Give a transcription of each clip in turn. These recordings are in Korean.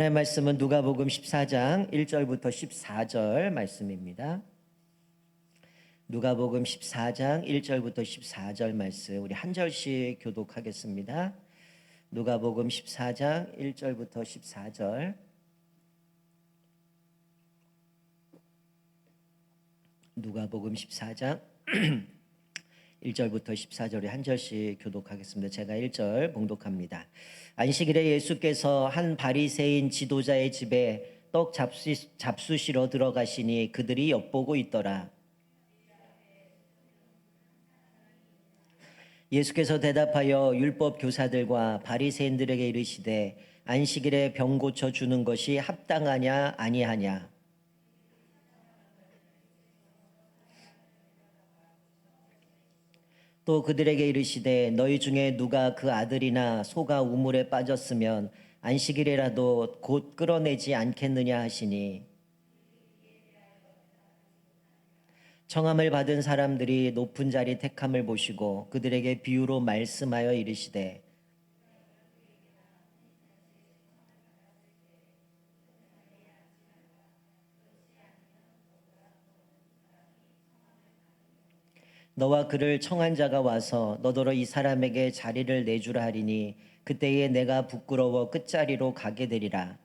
하나님의 말씀은 누가복음 14장 1절부터 14절 말씀입니다. 누가복음 14장 1절부터 14절 말씀 우리 한 절씩 교독하겠습니다. 누가복음 14장 1절부터 14절 누가복음 14장 1절부터 14절에 한 절씩 교독하겠습니다. 제가 1절 봉독합니다. 안식일에 예수께서 한 바리새인 지도자의 집에 떡 잡수, 잡수시러 들어가시니 그들이 엿보고 있더라. 예수께서 대답하여 율법 교사들과 바리새인들에게 이르시되 안식일에 병 고쳐 주는 것이 합당하냐 아니하냐 또 그들에게 이르시되 너희 중에 누가 그 아들이나 소가 우물에 빠졌으면 안식일이라도 곧 끌어내지 않겠느냐 하시니? 청함을 받은 사람들이 높은 자리 택함을 보시고 그들에게 비유로 말씀하여 이르시되 너와 그를 청한 자가 와서 너더러 이 사람에게 자리를 내주라 하리니 그때에 내가 부끄러워 끝자리로 가게 되리라.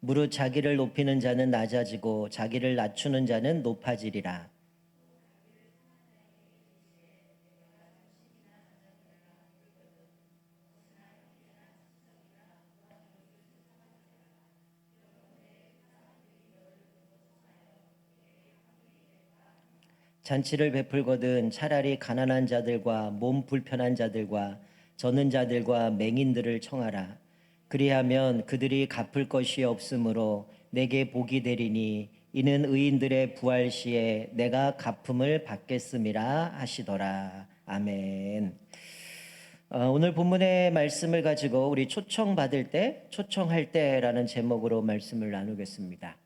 무릇 자기를 높이는 자는 낮아지고 자기를 낮추는 자는 높아지리라. 잔치를 베풀거든 차라리 가난한 자들과 몸 불편한 자들과 젖는 자들과 맹인들을 청하라. 그리하면 그들이 갚을 것이 없으므로 내게 복이 되리니 이는 의인들의 부활 시에 내가 갚음을 받겠음이라 하시더라. 아멘. 어, 오늘 본문의 말씀을 가지고 우리 초청 받을 때, 초청할 때라는 제목으로 말씀을 나누겠습니다.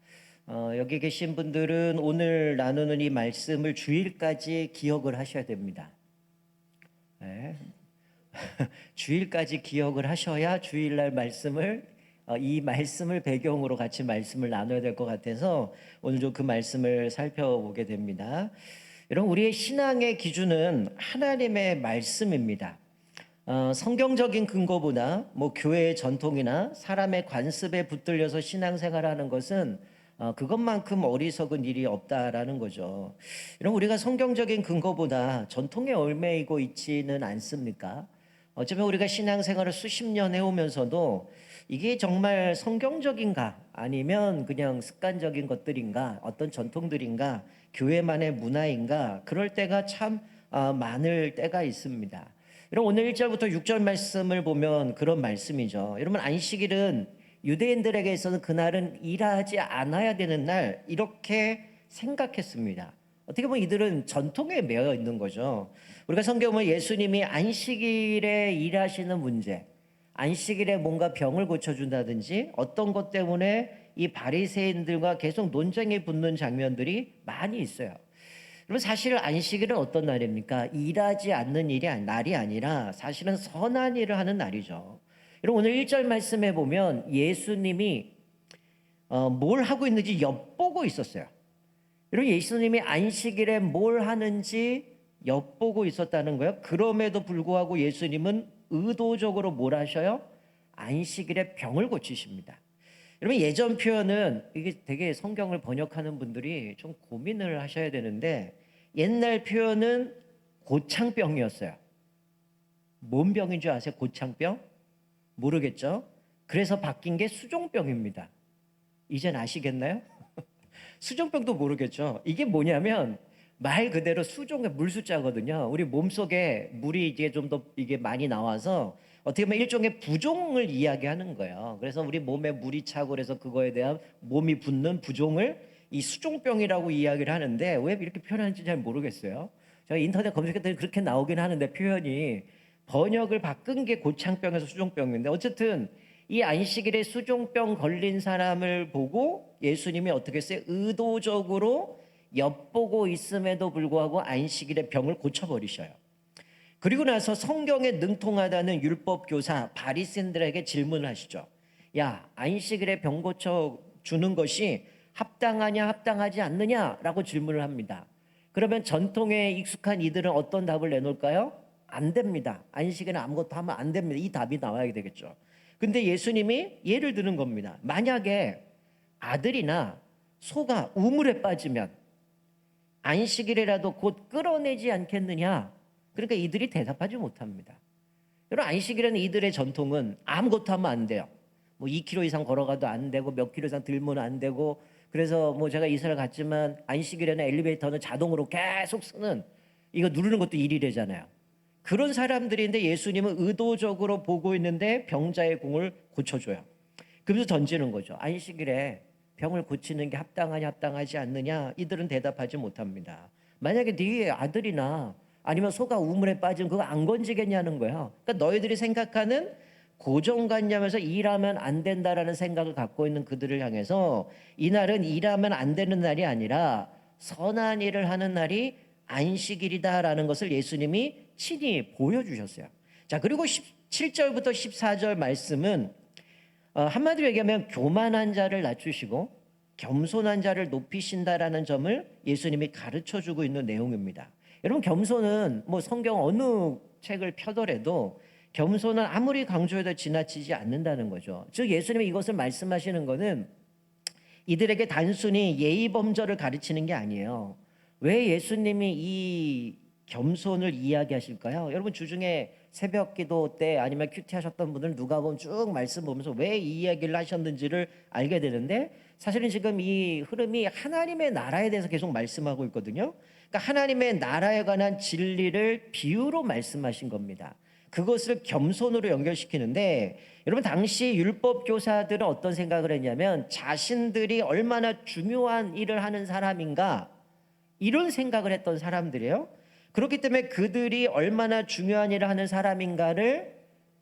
어, 여기 계신 분들은 오늘 나누는 이 말씀을 주일까지 기억을 하셔야 됩니다. 네. 주일까지 기억을 하셔야 주일날 말씀을 어, 이 말씀을 배경으로 같이 말씀을 나눠야 될 것 같아서 오늘 좀 그 말씀을 살펴보게 됩니다. 여러분 우리의 신앙의 기준은 하나님의 말씀입니다. 어, 성경적인 근거보다 뭐 교회의 전통이나 사람의 관습에 붙들려서 신앙생활하는 것은 어, 그것만큼 어리석은 일이 없다라는 거죠. 이런 우리가 성경적인 근거보다 전통에 얽매이고 있지는 않습니까? 어쩌면 우리가 신앙생활을 수십 년 해오면서도 이게 정말 성경적인가 아니면 그냥 습관적인 것들인가 어떤 전통들인가 교회만의 문화인가 그럴 때가 참 어, 많을 때가 있습니다. 여러분 오늘 1절부터 6절 말씀을 보면 그런 말씀이죠. 여러분 안식일은 유대인들에게 있어서 그날은 일하지 않아야 되는 날 이렇게 생각했습니다. 어떻게 보면 이들은 전통에 매여 있는 거죠. 우리가 성경을 예수님이 안식일에 일하시는 문제, 안식일에 뭔가 병을 고쳐준다든지 어떤 것 때문에 이 바리새인들과 계속 논쟁이 붙는 장면들이 많이 있어요. 여러분 사실 안식일은 어떤 날입니까? 일하지 않는 일이 날이 아니라 사실은 선한 일을 하는 날이죠. 여러분 오늘 1절 말씀에 보면 예수님이 어, 뭘 하고 있는지 엿보고 있었어요. 여러분 예수님이 안식일에 뭘 하는지 엿보고 있었다는 거예요. 그럼에도 불구하고 예수님은 의도적으로 뭘 하셔요? 안식일에 병을 고치십니다. 여러분 예전 표현은 이게 되게 성경을 번역하는 분들이 좀 고민을 하셔야 되는데 옛날 표현은 고창병이었어요. 뭔 병인 줄 아세요? 고창병? 모르겠죠? 그래서 바뀐 게 수종병입니다. 이젠 아시겠나요? 수종병도 모르겠죠? 이게 뭐냐면 말 그대로 수종의 물 숫자거든요. 우리 몸속에 물이 이제 좀 더 이게 많이 나와서 어떻게 보면 일종의 부종을 이야기하는 거예요. 그래서 우리 몸에 물이 차고 그래서 그거에 대한 몸이 붓는 부종을 이 수종병이라고 이야기를 하는데 왜 이렇게 표현하는지 잘 모르겠어요. 제가 인터넷 검색했더니 그렇게 나오긴 하는데 표현이 번역을 바꾼 게 고창병에서 수종병인데 어쨌든 이 안식일에 수종병 걸린 사람을 보고 예수님이 어떻게 했어요? 의도적으로 엿보고 있음에도 불구하고 안식일에 병을 고쳐버리셔요. 그리고 나서 성경에 능통하다는 율법 교사 바리새인들에게 질문을 하시죠. 야, 안식일에 병 고쳐 주는 것이 합당하냐 합당하지 않느냐라고 질문을 합니다. 그러면 전통에 익숙한 이들은 어떤 답을 내놓을까요? 안 됩니다. 안식일에 아무것도 하면 안 됩니다. 이 답이 나와야 되겠죠. 근데 예수님이 예를 드는 겁니다. 만약에 아들이나 소가 우물에 빠지면 안식일이라도 곧 끌어내지 않겠느냐? 그러니까 이들이 대답하지 못합니다. 여러분 안식일에는 이들의 전통은 아무것도 하면 안 돼요. 뭐 2km 이상 걸어가도 안 되고 몇 킬로 이상 들면 안 되고 그래서 뭐 제가 이스라엘 갔지만 안식일에는 엘리베이터는 자동으로 계속 쓰는 이거 누르는 것도 일이래잖아요. 그런 사람들인데 예수님은 의도적으로 보고 있는데 병자의 공을 고쳐줘요. 그러면서 던지는 거죠. 안식일에 병을 고치는 게 합당하냐 합당하지 않느냐 이들은 대답하지 못합니다. 만약에 네 아들이나 아니면 소가 우물에 빠지면 그거 안 건지겠냐는 거예요. 그러니까 너희들이 생각하는 고정관념에서 일하면 안 된다라는 생각을 갖고 있는 그들을 향해서 이날은 일하면 안 되는 날이 아니라 선한 일을 하는 날이 안식일이다라는 것을 예수님이 친히 보여주셨어요. 자, 그리고 17절부터 14절 말씀은 어, 한마디로 얘기하면 교만한 자를 낮추시고 겸손한 자를 높이신다라는 점을 예수님이 가르쳐 주고 있는 내용입니다. 여러분 겸손은 뭐 성경 어느 책을 펴더라도 겸손은 아무리 강조해도 지나치지 않는다는 거죠. 즉 예수님이 이것을 말씀하시는 것은 이들에게 단순히 예의 범절을 가르치는 게 아니에요. 왜 예수님이 이 겸손을 이야기하실까요? 여러분 주중에 새벽 기도 때 아니면 큐티 하셨던 분들 누가 보면 쭉 말씀 보면서 왜 이 이야기를 하셨는지를 알게 되는데 사실은 지금 이 흐름이 하나님의 나라에 대해서 계속 말씀하고 있거든요. 그러니까 하나님의 나라에 관한 진리를 비유로 말씀하신 겁니다. 그것을 겸손으로 연결시키는데 여러분 당시 율법 교사들은 어떤 생각을 했냐면 자신들이 얼마나 중요한 일을 하는 사람인가 이런 생각을 했던 사람들이에요. 그렇기 때문에 그들이 얼마나 중요한 일을 하는 사람인가를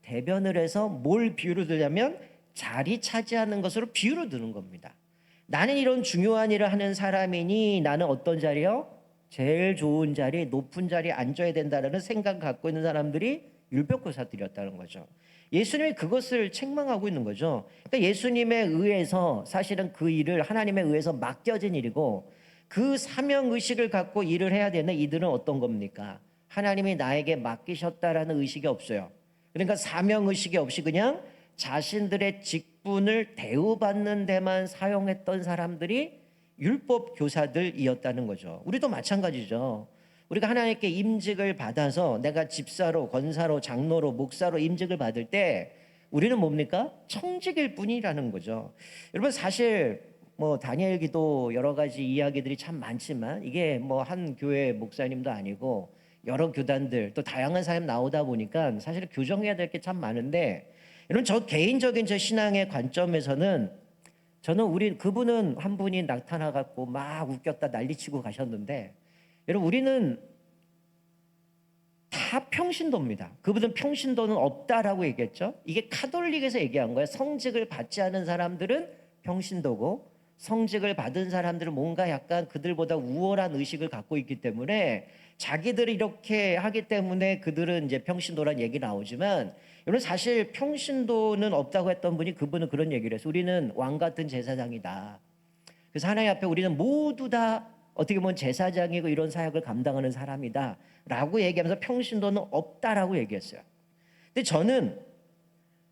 대변을 해서 뭘 비유로 들냐면 자리 차지하는 것으로 비유로 드는 겁니다. 나는 이런 중요한 일을 하는 사람이니 나는 어떤 자리요? 제일 좋은 자리, 높은 자리에 앉아야 된다라는 생각 갖고 있는 사람들이 율법교사들이었다는 거죠. 예수님이 그것을 책망하고 있는 거죠. 그러니까 예수님에 의해서 사실은 그 일을 하나님에 의해서 맡겨진 일이고 그 사명 의식을 갖고 일을 해야 되는 이들은 어떤 겁니까? 하나님이 나에게 맡기셨다라는 의식이 없어요. 그러니까 사명 의식이 없이 그냥 자신들의 직분을 대우받는 데만 사용했던 사람들이 율법 교사들이었다는 거죠. 우리도 마찬가지죠. 우리가 하나님께 임직을 받아서 내가 집사로, 권사로, 장로로, 목사로 임직을 받을 때 우리는 뭡니까? 청직일 뿐이라는 거죠. 여러분 사실 뭐 다니엘 기도 여러 가지 이야기들이 참 많지만 이게 뭐 한 교회 목사님도 아니고 여러 교단들 또 다양한 사람 나오다 보니까 사실 교정해야 될 게 참 많은데 여러분 저 개인적인 저 신앙의 관점에서는 저는 우리 그분은 한 분이 나타나 갖고 막 웃겼다 난리치고 가셨는데 여러분 우리는 다 평신도입니다. 그분은 평신도는 없다라고 얘기했죠. 이게 카톨릭에서 얘기한 거예요. 성직을 받지 않은 사람들은 평신도고 성직을 받은 사람들은 뭔가 약간 그들보다 우월한 의식을 갖고 있기 때문에 자기들이 이렇게 하기 때문에 그들은 이제 평신도란 얘기 나오지만 여러분 사실 평신도는 없다고 했던 분이 그분은 그런 얘기를 해서 우리는 왕 같은 제사장이다. 그래서 하나님 앞에 우리는 모두 다 어떻게 보면 제사장이고 이런 사역을 감당하는 사람이다. 라고 얘기하면서 평신도는 없다라고 얘기했어요. 근데 저는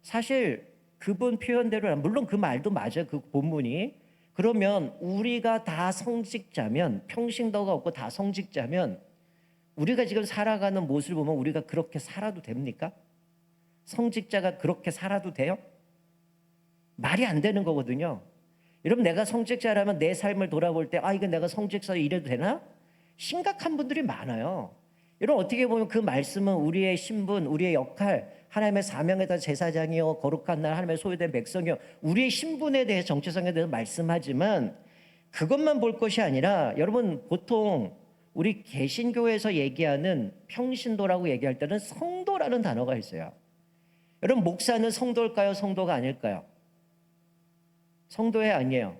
사실 그분 표현대로 물론 그 말도 맞아요. 그 본문이. 그러면 우리가 다 성직자면 평신도가 없고 다 성직자면 우리가 지금 살아가는 모습을 보면 우리가 그렇게 살아도 됩니까? 성직자가 그렇게 살아도 돼요? 말이 안 되는 거거든요. 여러분 내가 성직자라면 내 삶을 돌아볼 때 아 이거 내가 성직자 이래도 되나? 심각한 분들이 많아요. 여러분 어떻게 보면 그 말씀은 우리의 신분, 우리의 역할, 하나님의 사명에 다 제사장이요 거룩한 날 하나님의 소유된 백성이요 우리의 신분에 대해 정체성에 대해서 말씀하지만 그것만 볼 것이 아니라 여러분 보통 우리 개신교에서 얘기하는 평신도라고 얘기할 때는 성도라는 단어가 있어요. 여러분 목사는 성도일까요? 성도가 아닐까요? 성도예 아니에요.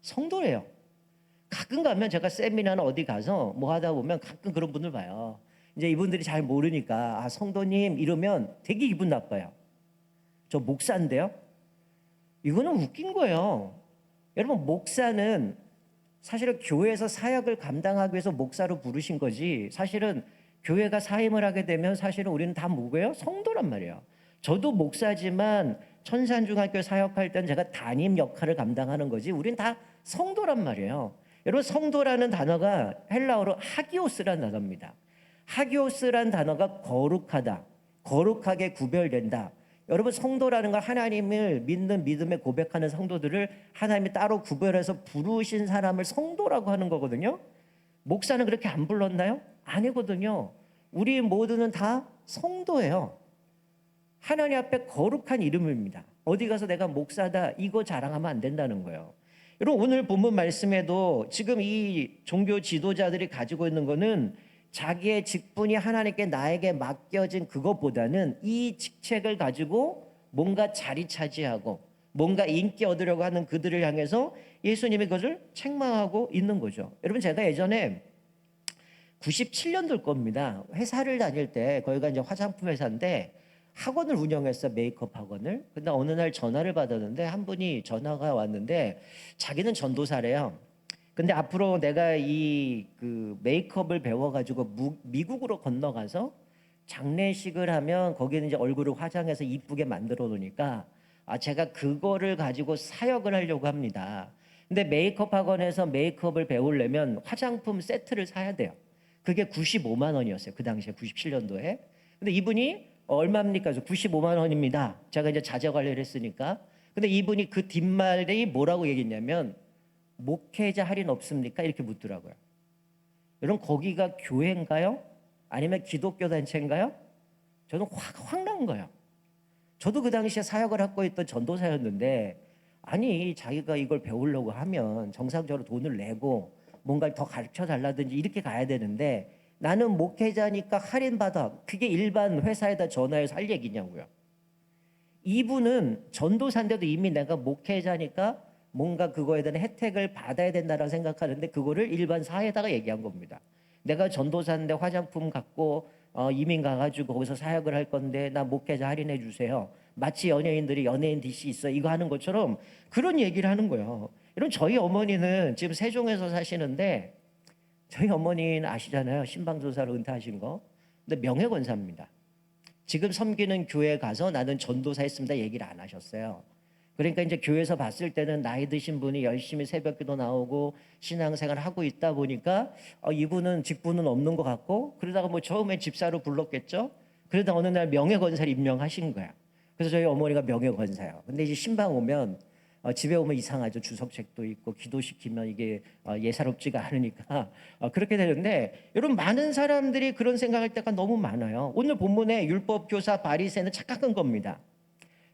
성도예요. 가끔 가면 제가 세미나나 어디 가서 뭐 하다 보면 가끔 그런 분들 봐요. 이제 이분들이 잘 모르니까 아 성도님 이러면 되게 기분 나빠요. 저 목사인데요. 이거는 웃긴 거예요. 여러분 목사는 사실은 교회에서 사역을 감당하기 위해서 목사로 부르신 거지. 사실은 교회가 사임을 하게 되면 사실은 우리는 다 뭐고요? 성도란 말이에요. 저도 목사지만 천산중학교 사역할 때는 제가 담임 역할을 감당하는 거지. 우리는 다 성도란 말이에요. 여러분 성도라는 단어가 헬라어로 하기오스라는 단어입니다. 하기오스라는 단어가 거룩하다, 거룩하게 구별된다. 여러분 성도라는 건 하나님을 믿는 믿음에 고백하는 성도들을 하나님이 따로 구별해서 부르신 사람을 성도라고 하는 거거든요. 목사는 그렇게 안 불렀나요? 아니거든요. 우리 모두는 다 성도예요. 하나님 앞에 거룩한 이름입니다. 어디 가서 내가 목사다 이거 자랑하면 안 된다는 거예요. 여러분 오늘 본문 말씀에도 지금 이 종교 지도자들이 가지고 있는 거는 자기의 직분이 하나님께 나에게 맡겨진 그것보다는 이 직책을 가지고 뭔가 자리 차지하고 뭔가 인기 얻으려고 하는 그들을 향해서 예수님이 그것을 책망하고 있는 거죠. 여러분 제가 예전에 97년도일 겁니다. 회사를 다닐 때 거기가 이제 화장품 회사인데 학원을 운영했어 메이크업 학원을. 근데 어느 날 전화를 받았는데 한 분이 전화가 왔는데 자기는 전도사래요. 근데 앞으로 내가 이 그 메이크업을 배워가지고 미국으로 건너가서 장례식을 하면 거기는 이제 얼굴을 화장해서 이쁘게 만들어 놓으니까 아 제가 그거를 가지고 사역을 하려고 합니다. 근데 메이크업 학원에서 메이크업을 배우려면 화장품 세트를 사야 돼요. 그게 95만 원이었어요. 그 당시에 97년도에. 근데 이분이 얼마입니까? 95만 원입니다. 제가 이제 자재 관리를 했으니까. 근데 이분이 그 뒷말이 뭐라고 얘기했냐면 목회자 할인 없습니까? 이렇게 묻더라고요. 여러분 거기가 교회인가요? 아니면 기독교 단체인가요? 저는 확 황난 거예요. 저도 그 당시에 사역을 하고 있던 전도사였는데 아니 자기가 이걸 배우려고 하면 정상적으로 돈을 내고 뭔가를 더 가르쳐 달라든지 이렇게 가야 되는데 나는 목회자니까 할인 받아. 그게 일반 회사에다 전화해서 할 얘기냐고요. 이분은 전도사인데도 이미 내가 목회자니까 뭔가 그거에 대한 혜택을 받아야 된다라고 생각하는데 그거를 일반 사회에다가 얘기한 겁니다. 내가 전도사인데 화장품 갖고 어, 이민 가가지고 거기서 사역을 할 건데 나 목회자 할인해 주세요. 마치 연예인들이 연예인 DC 있어 이거 하는 것처럼 그런 얘기를 하는 거예요. 이런 저희 어머니는 지금 세종에서 사시는데 저희 어머니는 아시잖아요. 신방조사로 은퇴하신 거. 근데 명예권사입니다. 지금 섬기는 교회 가서 나는 전도사 했습니다. 얘기를 안 하셨어요. 그러니까 이제 교회에서 봤을 때는 나이 드신 분이 열심히 새벽 기도 나오고 신앙생활 하고 있다 보니까 어, 이분은 직분은 없는 것 같고 그러다가 뭐 처음에 집사로 불렀겠죠. 그러다 어느 날 명예권사를 임명하신 거야. 그래서 저희 어머니가 명예권사예요. 근데 이제 신방 오면 어, 집에 오면 이상하죠. 주석책도 있고 기도시키면 이게 어, 예사롭지가 않으니까 어, 그렇게 되는데 여러분 많은 사람들이 그런 생각할 때가 너무 많아요. 오늘 본문에 율법 교사 바리새는 착각한 겁니다.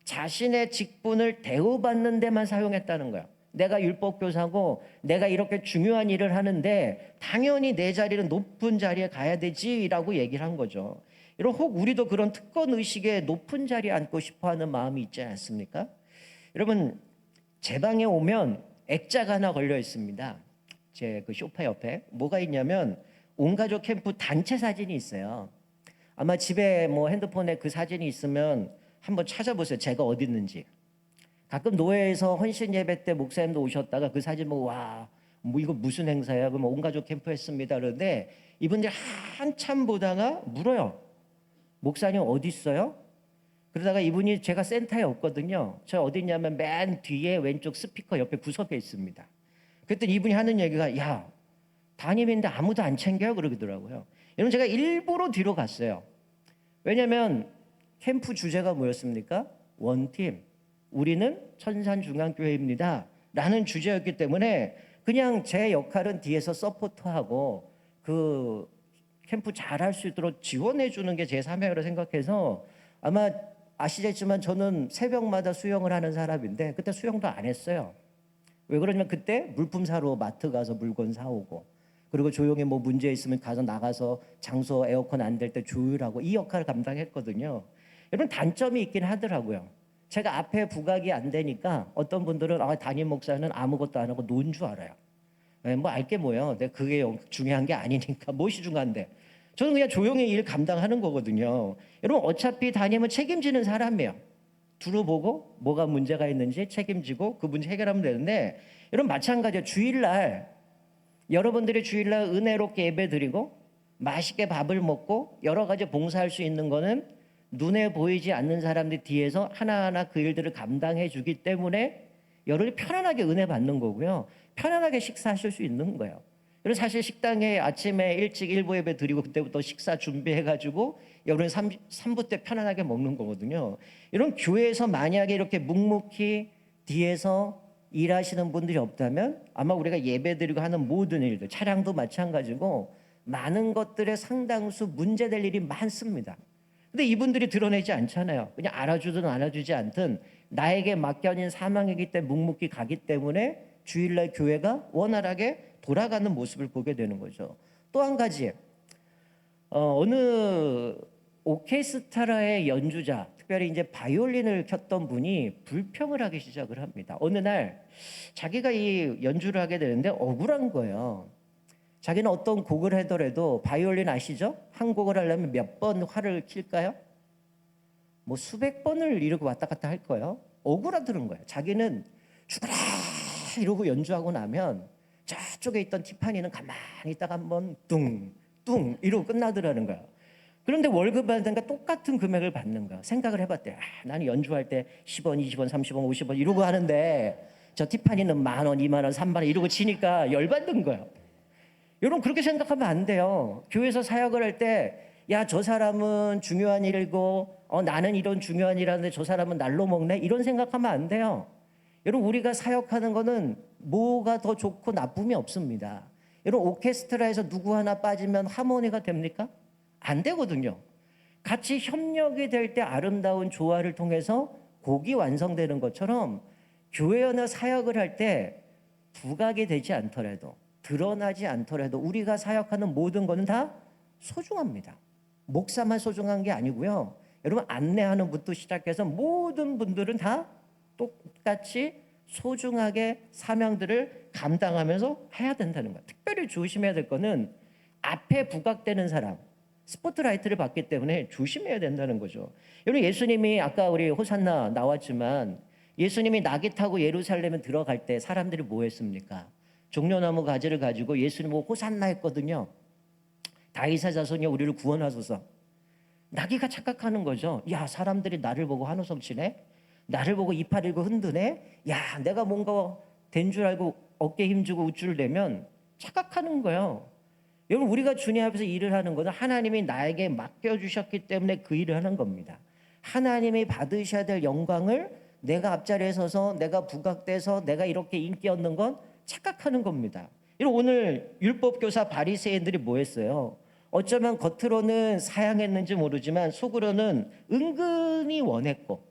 자신의 직분을 대우받는 데만 사용했다는 거예요. 내가 율법 교사고 내가 이렇게 중요한 일을 하는데 당연히 내 자리는 높은 자리에 가야 되지라고 얘기를 한 거죠. 여러분 혹 우리도 그런 특권 의식에 높은 자리에 앉고 싶어 하는 마음이 있지 않습니까? 여러분 제 방에 오면 액자가 하나 걸려 있습니다. 제 그 쇼파 옆에 뭐가 있냐면 온 가족 캠프 단체 사진이 있어요. 아마 집에 뭐 핸드폰에 그 사진이 있으면 한번 찾아보세요. 제가 어디 있는지. 가끔 노예에서 헌신 예배 때 목사님도 오셨다가 그 사진 보고 와, 뭐 이거 무슨 행사야? 그럼 온 가족 캠프 했습니다. 그런데 이분들 한참 보다가 물어요. 목사님 어디 있어요? 그러다가 이분이 제가 센터에 없거든요. 저 어디 있냐면 맨 뒤에 왼쪽 스피커 옆에 구석에 있습니다. 그랬더니 이분이 하는 얘기가 야 담임인데 아무도 안 챙겨요 그러더라고요. 여러분 제가 일부러 뒤로 갔어요. 왜냐하면 캠프 주제가 뭐였습니까? 원팀. 우리는 천산중앙교회입니다. 라는 주제였기 때문에 그냥 제 역할은 뒤에서 서포트하고 그 캠프 잘할 수 있도록 지원해 주는 게 제 사명이라고 생각해서 아마 아시겠지만 저는 새벽마다 수영을 하는 사람인데 그때 수영도 안 했어요. 왜 그러냐면 그때 물품 사러 마트 가서 물건 사오고 그리고 조용히 뭐 문제 있으면 가서 나가서 장소 에어컨 안 될 때 조율하고 이 역할을 감당했거든요. 이런 단점이 있긴 하더라고요. 제가 앞에 부각이 안 되니까 어떤 분들은 아, 담임 목사는 아무것도 안 하고 논 줄 알아요. 예, 뭐 알게 뭐요. 내가 그게 중요한 게 아니니까 무엇이 중요한데. 저는 그냥 조용히 일 감당하는 거거든요. 여러분 어차피 담임은 책임지는 사람이에요. 들어보고 뭐가 문제가 있는지 책임지고 그 문제 해결하면 되는데 여러분 마찬가지로 주일날 여러분들이 주일날 은혜롭게 예배 드리고 맛있게 밥을 먹고 여러 가지 봉사할 수 있는 거는 눈에 보이지 않는 사람들 뒤에서 하나하나 그 일들을 감당해 주기 때문에 여러분이 편안하게 은혜 받는 거고요. 편안하게 식사하실 수 있는 거예요. 그래서 사실 식당에 아침에 일찍 일부 예배 드리고 그때부터 식사 준비해 가지고 여러분 3, 3부 때 편안하게 먹는 거거든요. 이런 교회에서 만약에 이렇게 묵묵히 뒤에서 일하시는 분들이 없다면 아마 우리가 예배 드리고 하는 모든 일들 차량도 마찬가지고 많은 것들의 상당수 문제될 일이 많습니다. 근데 이분들이 드러내지 않잖아요. 그냥 알아주든 알아주지 않든 나에게 맡겨진 사망이기 때문에 묵묵히 가기 때문에 주일날 교회가 원활하게 돌아가는 모습을 보게 되는 거죠. 또 한 가지 어, 어느 오케스트라의 연주자, 특별히 이제 바이올린을 켰던 분이 불평을 하기 시작을 합니다. 어느 날 자기가 이 연주를 하게 되는데 억울한 거예요. 자기는 어떤 곡을 하더라도 바이올린 아시죠? 한 곡을 하려면 몇 번 활을 킬까요? 뭐 수백 번을 이러고 왔다 갔다 할 거예요. 억울하다는 거예요. 자기는 죽어라 이러고 연주하고 나면 저쪽에 있던 티파니는 가만히 있다가 한번 뚱 뚱 이러고 끝나더라는 거예요. 그런데 월급 받으니까 똑같은 금액을 받는 거야. 생각을 해봤대. 아, 나는 연주할 때 10원, 20원, 30원, 50원 이러고 하는데 저 티파니는 만 원, 2만 원, 3만 원 이러고 치니까 열받는 거예요. 여러분 그렇게 생각하면 안 돼요. 교회에서 사역을 할 때 야 저 사람은 중요한 일이고 어, 나는 이런 중요한 일 하는데 저 사람은 날로 먹네 이런 생각하면 안 돼요. 여러분 우리가 사역하는 거는 뭐가 더 좋고 나쁨이 없습니다. 여러분 오케스트라에서 누구 하나 빠지면 하모니가 됩니까? 안 되거든요. 같이 협력이 될 때 아름다운 조화를 통해서 곡이 완성되는 것처럼 교회나 사역을 할 때 부각이 되지 않더라도 드러나지 않더라도 우리가 사역하는 모든 것은 다 소중합니다. 목사만 소중한 게 아니고요. 여러분 안내하는 분부터 시작해서 모든 분들은 다 똑같이 소중하게 사명들을 감당하면서 해야 된다는 거예요. 특별히 조심해야 될 거는 앞에 부각되는 사람, 스포트라이트를 받기 때문에 조심해야 된다는 거죠. 여러분 예수님이 아까 우리 호산나 나왔지만 예수님이 낙이 타고 예루살렘에 들어갈 때 사람들이 뭐 했습니까? 종려나무 가지를 가지고 예수님 뭐 호산나 했거든요. 다윗의 자손이 우리를 구원하소서. 나귀가 착각하는 거죠. 야 사람들이 나를 보고 한우성 치네. 나를 보고 이팔 일고 흔드네. 야 내가 뭔가 된 줄 알고 어깨 힘주고 우쭐 대면 착각하는 거예요. 여러분 우리가 주님 앞에서 일을 하는 것은 하나님이 나에게 맡겨 주셨기 때문에 그 일을 하는 겁니다. 하나님이 받으셔야 될 영광을 내가 앞자리에 서서 내가 부각돼서 내가 이렇게 인기 얻는 건 착각하는 겁니다. 오늘 율법 교사 바리새인들이 뭐 했어요? 어쩌면 겉으로는 사양했는지 모르지만 속으로는 은근히 원했고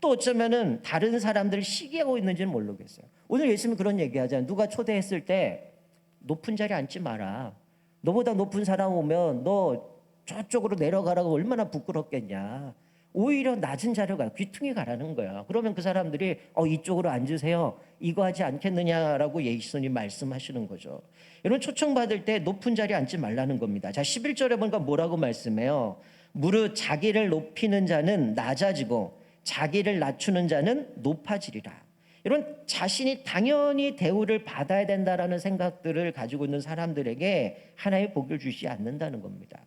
또 어쩌면은 다른 사람들을 시기하고 있는지는 모르겠어요. 오늘 예수님 그런 얘기하잖아요. 누가 초대했을 때 높은 자리에 앉지 마라. 너보다 높은 사람 오면 너 저쪽으로 내려가라고 얼마나 부끄럽겠냐. 오히려 낮은 자리로 가 귀퉁이 가라는 거야. 그러면 그 사람들이 어 이쪽으로 앉으세요. 이거 하지 않겠느냐라고 예수님 말씀하시는 거죠. 여러분 초청받을 때 높은 자리에 앉지 말라는 겁니다. 자 11절에 보니까 뭐라고 말씀해요? 무릇 자기를 높이는 자는 낮아지고 자기를 낮추는 자는 높아지리라. 이런 자신이 당연히 대우를 받아야 된다라는 생각들을 가지고 있는 사람들에게 하나의 복을 주시 않는다는 겁니다.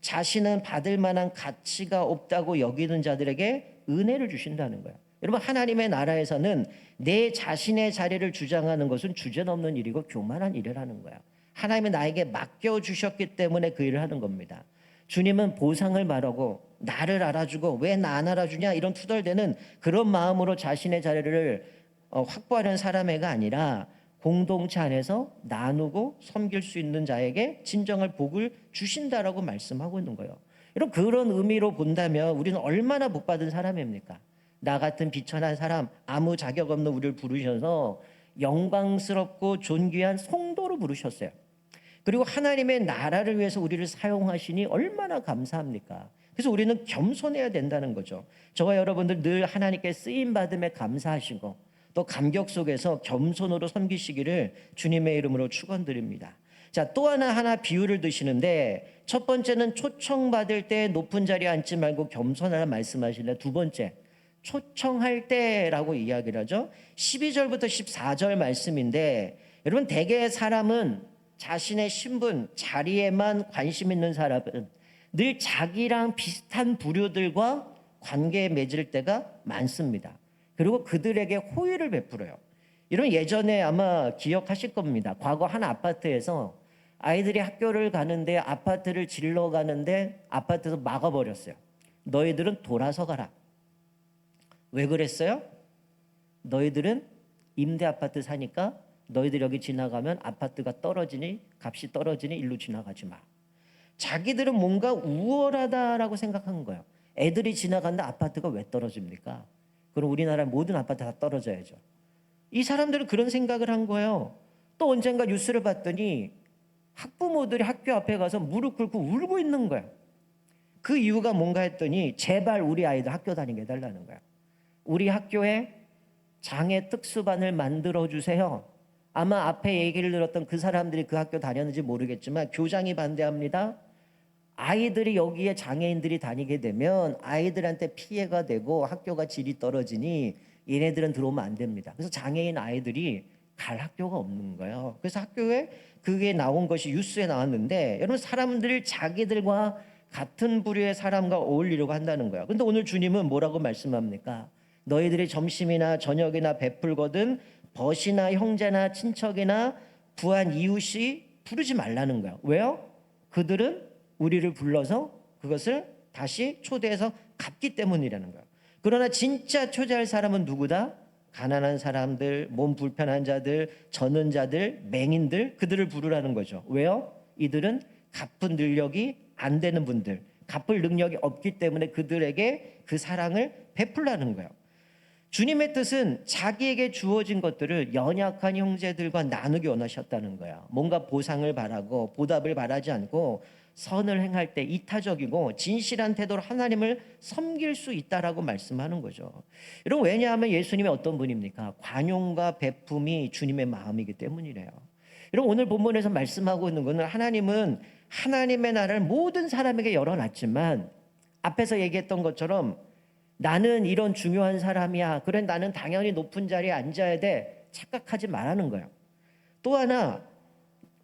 자신은 받을 만한 가치가 없다고 여기는 자들에게 은혜를 주신다는 거예요. 여러분 하나님의 나라에서는 내 자신의 자리를 주장하는 것은 주제넘는 일이고 교만한 일을 하는 거야. 하나님이 나에게 맡겨 주셨기 때문에 그 일을 하는 겁니다. 주님은 보상을 말하고 나를 알아주고 왜 나 안 알아주냐 이런 투덜대는 그런 마음으로 자신의 자리를 어, 확보하는 사람애가 아니라 공동체 안에서 나누고 섬길 수 있는 자에게 진정할 복을 주신다라고 말씀하고 있는 거예요. 이런 그런 의미로 본다면 우리는 얼마나 복 받은 사람입니까? 나 같은 비천한 사람, 아무 자격 없는 우리를 부르셔서 영광스럽고 존귀한 성도로 부르셨어요. 그리고 하나님의 나라를 위해서 우리를 사용하시니 얼마나 감사합니까? 그래서 우리는 겸손해야 된다는 거죠. 저와 여러분들 늘 하나님께 쓰임 받음에 감사하시고 또 감격 속에서 겸손으로 섬기시기를 주님의 이름으로 축원드립니다. 자, 또 하나 하나 비유를 드시는데 첫 번째는 초청받을 때 높은 자리에 앉지 말고 겸손하라 말씀하시는데 두 번째 초청할 때라고 이야기를 하죠. 12절부터 14절 말씀인데 여러분 대개 사람은 자신의 신분, 자리에만 관심 있는 사람은 늘 자기랑 비슷한 부류들과 관계에 맺을 때가 많습니다. 그리고 그들에게 호의를 베풀어요. 이런 예전에 아마 기억하실 겁니다. 과거 한 아파트에서 아이들이 학교를 가는데 아파트를 질러 가는데 아파트에서 막아버렸어요. 너희들은 돌아서 가라. 왜 그랬어요? 너희들은 임대 아파트 사니까 너희들 여기 지나가면 아파트가 떨어지니 값이 떨어지니 일로 지나가지 마. 자기들은 뭔가 우월하다라고 생각한 거예요. 애들이 지나간다 아파트가 왜 떨어집니까? 그럼 우리나라 모든 아파트 다 떨어져야죠. 이 사람들은 그런 생각을 한 거예요. 또 언젠가 뉴스를 봤더니 학부모들이 학교 앞에 가서 무릎 꿇고 울고 있는 거예요. 그 이유가 뭔가 했더니 제발 우리 아이들 학교 다니게 해달라는 거예요. 우리 학교에 장애 특수반을 만들어 주세요. 아마 앞에 얘기를 들었던 그 사람들이 그 학교 다녔는지 모르겠지만 교장이 반대합니다. 아이들이 여기에 장애인들이 다니게 되면 아이들한테 피해가 되고 학교가 질이 떨어지니 얘네들은 들어오면 안 됩니다. 그래서 장애인 아이들이 갈 학교가 없는 거예요. 그래서 학교에 그게 나온 것이 뉴스에 나왔는데 여러분 사람들 자기들과 같은 부류의 사람과 어울리려고 한다는 거예요. 근데 오늘 주님은 뭐라고 말씀합니까? 너희들이 점심이나 저녁이나 베풀거든 벗이나 형제나 친척이나 부한 이웃이 부르지 말라는 거예요. 왜요? 그들은 우리를 불러서 그것을 다시 초대해서 갚기 때문이라는 거예요. 그러나 진짜 초대할 사람은 누구다? 가난한 사람들, 몸 불편한 자들, 저는 자들, 맹인들 그들을 부르라는 거죠. 왜요? 이들은 갚은 능력이 안 되는 분들, 갚을 능력이 없기 때문에 그들에게 그 사랑을 베풀라는 거예요. 주님의 뜻은 자기에게 주어진 것들을 연약한 형제들과 나누기 원하셨다는 거야. 뭔가 보상을 바라고 보답을 바라지 않고 선을 행할 때 이타적이고 진실한 태도로 하나님을 섬길 수 있다라고 말씀하는 거죠. 여러분 왜냐하면 예수님이 어떤 분입니까? 관용과 베품이 주님의 마음이기 때문이래요. 여러분 오늘 본문에서 말씀하고 있는 것은 하나님은 하나님의 나라를 모든 사람에게 열어놨지만 앞에서 얘기했던 것처럼 나는 이런 중요한 사람이야. 그래 나는 당연히 높은 자리에 앉아야 돼. 착각하지 말라는 거예요. 또 하나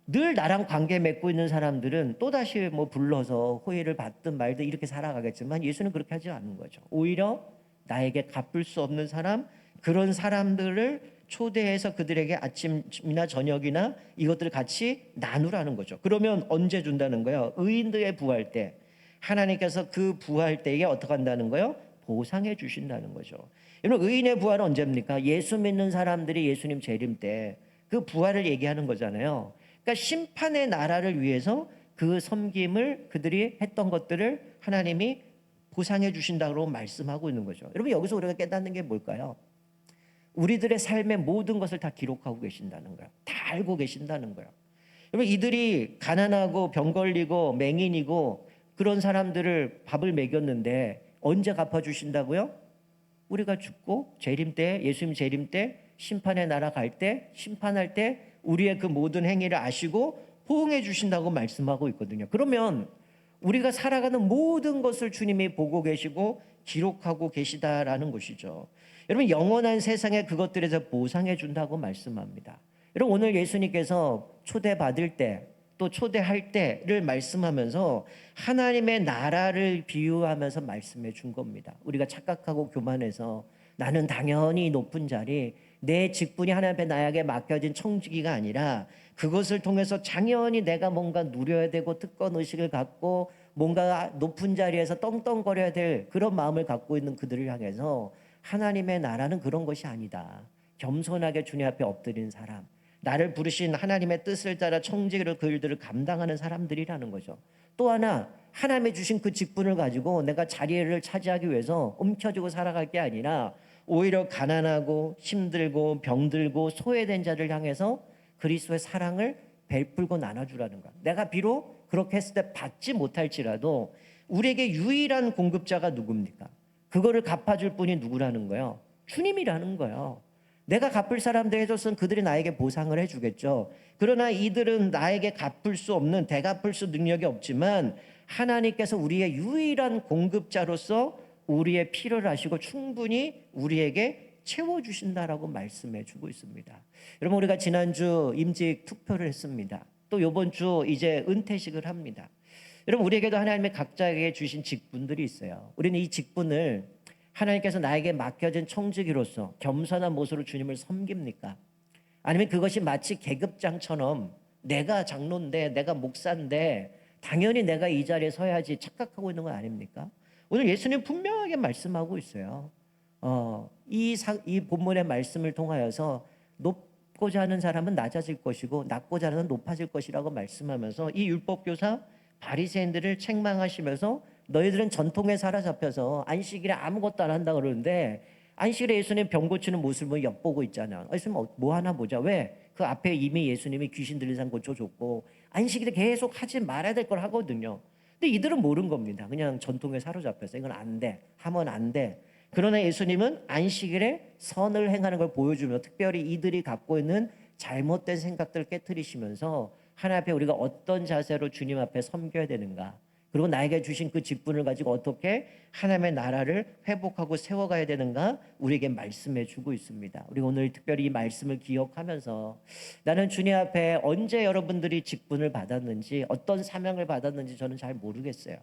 늘 나랑 관계 맺고 있는 사람들은 또다시 뭐 불러서 호의를 받든 말든 이렇게 살아가겠지만 예수는 그렇게 하지 않는 거죠. 오히려 나에게 갚을 수 없는 사람 그런 사람들을 초대해서 그들에게 아침이나 저녁이나 이것들을 같이 나누라는 거죠. 그러면 언제 준다는 거예요? 의인들의 부활 때 하나님께서 그 부활 때에 어떻게 한다는 거예요? 보상해 주신다는 거죠. 여러분 의인의 부활은 언제입니까? 예수 믿는 사람들이 예수님 재림 때 그 부활을 얘기하는 거잖아요. 그러니까 심판의 나라를 위해서 그 섬김을 그들이 했던 것들을 하나님이 보상해 주신다고 말씀하고 있는 거죠. 여러분 여기서 우리가 깨닫는 게 뭘까요? 우리들의 삶의 모든 것을 다 기록하고 계신다는 거예요. 다 알고 계신다는 거예요. 여러분 이들이 가난하고 병 걸리고 맹인이고 그런 사람들을 밥을 먹였는데 언제 갚아 주신다고요? 우리가 죽고 재림 때 예수님 재림 때 심판의 나라 갈 때 심판할 때 우리의 그 모든 행위를 아시고 호응해 주신다고 말씀하고 있거든요. 그러면 우리가 살아가는 모든 것을 주님이 보고 계시고 기록하고 계시다라는 것이죠. 여러분 영원한 세상에 그것들에서 보상해 준다고 말씀합니다. 여러분 오늘 예수님께서 초대 받을 때 또 초대할 때를 말씀하면서 하나님의 나라를 비유하면서 말씀해 준 겁니다. 우리가 착각하고 교만해서 나는 당연히 높은 자리 내 직분이 하나님 앞에 나에게 맡겨진 청지기가 아니라 그것을 통해서 당연히 내가 뭔가 누려야 되고 특권 의식을 갖고 뭔가 높은 자리에서 떵떵거려야 될 그런 마음을 갖고 있는 그들을 향해서 하나님의 나라는 그런 것이 아니다. 겸손하게 주님 앞에 엎드린 사람, 나를 부르신 하나님의 뜻을 따라 청지기를 그 일들을 감당하는 사람들이라는 거죠. 또 하나 하나님의 주신 그 직분을 가지고 내가 자리를 차지하기 위해서 움켜쥐고 살아갈 게 아니라 오히려 가난하고 힘들고 병들고 소외된 자를 향해서 그리스도의 사랑을 베풀고 나눠주라는 거야. 내가 비록 그렇게 했을 때 받지 못할지라도 우리에게 유일한 공급자가 누굽니까? 그거를 갚아줄 분이 누구라는 거예요? 주님이라는 거예요. 내가 갚을 사람들 해줬으면 그들이 나에게 보상을 해주겠죠. 그러나 이들은 나에게 갚을 수 없는 대갚을 수 능력이 없지만 하나님께서 우리의 유일한 공급자로서 우리의 필요를 하시고 충분히 우리에게 채워주신다라고 말씀해 주고 있습니다. 여러분 우리가 지난주 임직 투표를 했습니다. 또 이번 주 이제 은퇴식을 합니다. 여러분 우리에게도 하나님의 각자에게 주신 직분들이 있어요. 우리는 이 직분을 하나님께서 나에게 맡겨진 청지기로서 겸손한 모습으로 주님을 섬깁니까? 아니면 그것이 마치 계급장처럼 내가 장로인데 내가 목사인데 당연히 내가 이 자리에 서야지 착각하고 있는 건 아닙니까? 오늘 예수님 분명하게 말씀하고 있어요. 어, 이, 사, 이 본문의 말씀을 통하여서 높고자 하는 사람은 낮아질 것이고 낮고자 하는 높아질 것이라고 말씀하면서 이 율법교사 바리새인들을 책망하시면서 너희들은 전통에 사로잡혀서 안식일에 아무것도 안 한다 그러는데 안식일에 예수님 병 고치는 모습을 엿보고 있잖아. 예수님 어, 뭐 하나 보자. 왜? 그 앞에 이미 예수님이 귀신 들린 사람 고쳐줬고 안식일에 계속 하지 말아야 될 걸 하거든요. 근데 이들은 모르는 겁니다. 그냥 전통에 사로잡혀서 이건 안 돼. 하면 안 돼. 그러나 예수님은 안식일에 선을 행하는 걸 보여주며 특별히 이들이 갖고 있는 잘못된 생각들을 깨뜨리시면서 하나님 앞에 우리가 어떤 자세로 주님 앞에 섬겨야 되는가 그리고 나에게 주신 그 직분을 가지고 어떻게 하나님의 나라를 회복하고 세워가야 되는가 우리에게 말씀해 주고 있습니다. 우리 오늘 특별히 이 말씀을 기억하면서 나는 주님 앞에 언제 여러분들이 직분을 받았는지 어떤 사명을 받았는지 저는 잘 모르겠어요.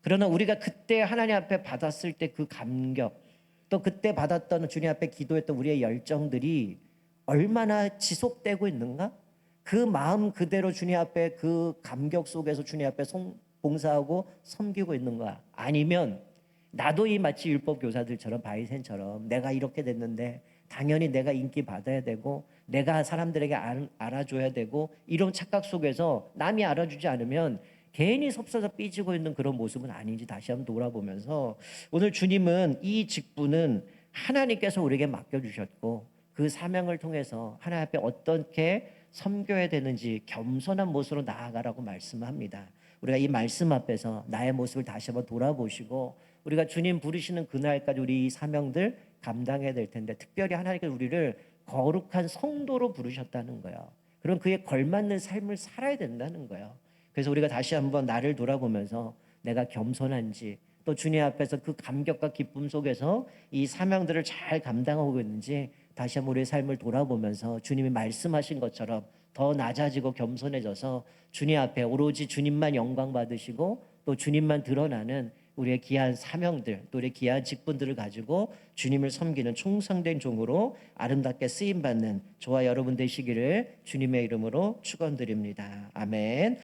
그러나 우리가 그때 하나님 앞에 받았을 때 그 감격 또 그때 받았던 주님 앞에 기도했던 우리의 열정들이 얼마나 지속되고 있는가? 그 마음 그대로 주님 앞에 그 감격 속에서 주님 앞에 송, 봉사하고 섬기고 있는 거야. 아니면 나도 이 마치 율법 교사들처럼 바이센처럼 내가 이렇게 됐는데 당연히 내가 인기 받아야 되고 내가 사람들에게 알, 알아줘야 되고 이런 착각 속에서 남이 알아주지 않으면 괜히 섭섭해서 삐지고 있는 그런 모습은 아닌지 다시 한번 돌아보면서 오늘 주님은 이 직분은 하나님께서 우리에게 맡겨주셨고 그 사명을 통해서 하나님 앞에 어떻게 섬겨야 되는지 겸손한 모습으로 나아가라고 말씀합니다. 우리가 이 말씀 앞에서 나의 모습을 다시 한번 돌아보시고 우리가 주님 부르시는 그날까지 우리 이 사명들 감당해야 될 텐데 특별히 하나님께서 우리를 거룩한 성도로 부르셨다는 거예요. 그럼 그에 걸맞는 삶을 살아야 된다는 거예요. 그래서 우리가 다시 한번 나를 돌아보면서 내가 겸손한지 또 주님 앞에서 그 감격과 기쁨 속에서 이 사명들을 잘 감당하고 있는지 다시 한번 우리의 삶을 돌아보면서 주님이 말씀하신 것처럼 더 낮아지고 겸손해져서 주님 앞에 오로지 주님만 영광 받으시고 또 주님만 드러나는 우리의 귀한 사명들, 또 우리의 귀한 직분들을 가지고 주님을 섬기는 충성된 종으로 아름답게 쓰임 받는 저와 여러분 되시기를 주님의 이름으로 축원드립니다. 아멘.